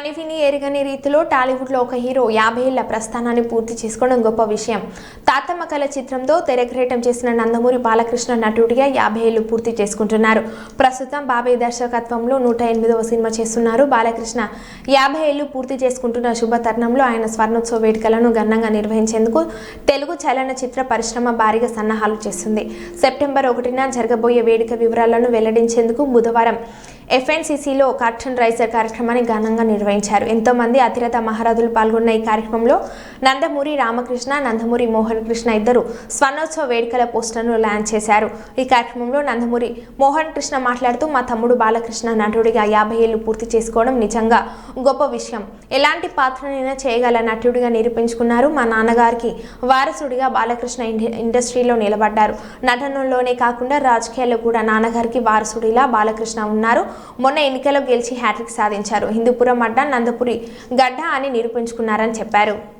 కనివిని ఎరగని రీతిలో టాలీవుడ్లో ఒక హీరో యాభై ఏళ్ళ ప్రస్థానాన్ని పూర్తి చేసుకోవడం గొప్ప విషయం. తాతమ్మ కళ చిత్రంతో తెరగ్రేటం చేసిన నందమూరి బాలకృష్ణ నటుడిగా యాభై ఏళ్ళు పూర్తి చేసుకుంటున్నారు. ప్రస్తుతం బాబాయ్ దర్శకత్వంలో నూట ఎనిమిదవ సినిమా చేస్తున్నారు. బాలకృష్ణ యాభై ఏళ్ళు పూర్తి చేసుకుంటున్న శుభ తరుణంలో ఆయన స్వర్ణోత్సవ వేడుకలను ఘనంగా నిర్వహించేందుకు తెలుగు చలనచిత్ర పరిశ్రమ భారీగా సన్నాహాలు చేస్తుంది. సెప్టెంబర్ ఒకటిన జరగబోయే వేడుక వివరాలను వెల్లడించేందుకు బుధవారం ఎఫ్ఎన్సీసీలో కార్టన్ రైజర్ కార్యక్రమాన్ని ఘనంగా నిర్వహించారు ఎంతో మంది అతిరథ మహారాజులు పాల్గొన్న ఈ కార్యక్రమంలో నందమూరి రామకృష్ణ నందమూరి మోహన్ కృష్ణ ఇద్దరు స్వర్ణోత్సవ వేడుకల పోస్టర్ను లాంచ్ చేశారు. ఈ కార్యక్రమంలో నందమూరి మోహన్ కృష్ణ మాట్లాడుతూ మా తమ్ముడు బాలకృష్ణ నటుడిగా యాభై ఏళ్ళు పూర్తి చేసుకోవడం నిజంగా గొప్ప విషయం. ఎలాంటి పాత్రనైనా చేయగల నటుడిగా నిరూపించుకున్నారు మా నాన్నగారికి. వారసుడిగా బాలకృష్ణ ఇండస్ట్రీలో నిలబడ్డారు. నటనలోనే కాకుండా రాజకీయాల్లో కూడా నాన్నగారికి వారసుడిలా బాలకృష్ణ ఉన్నారు. మొన్న ఎన్నికల్లో గెలిచి హ్యాట్రిక్ సాధించారు. హిందూపురం అడ్డా నందపురి. గడ్డ అని నిరూపించుకున్నారని చెప్పారు.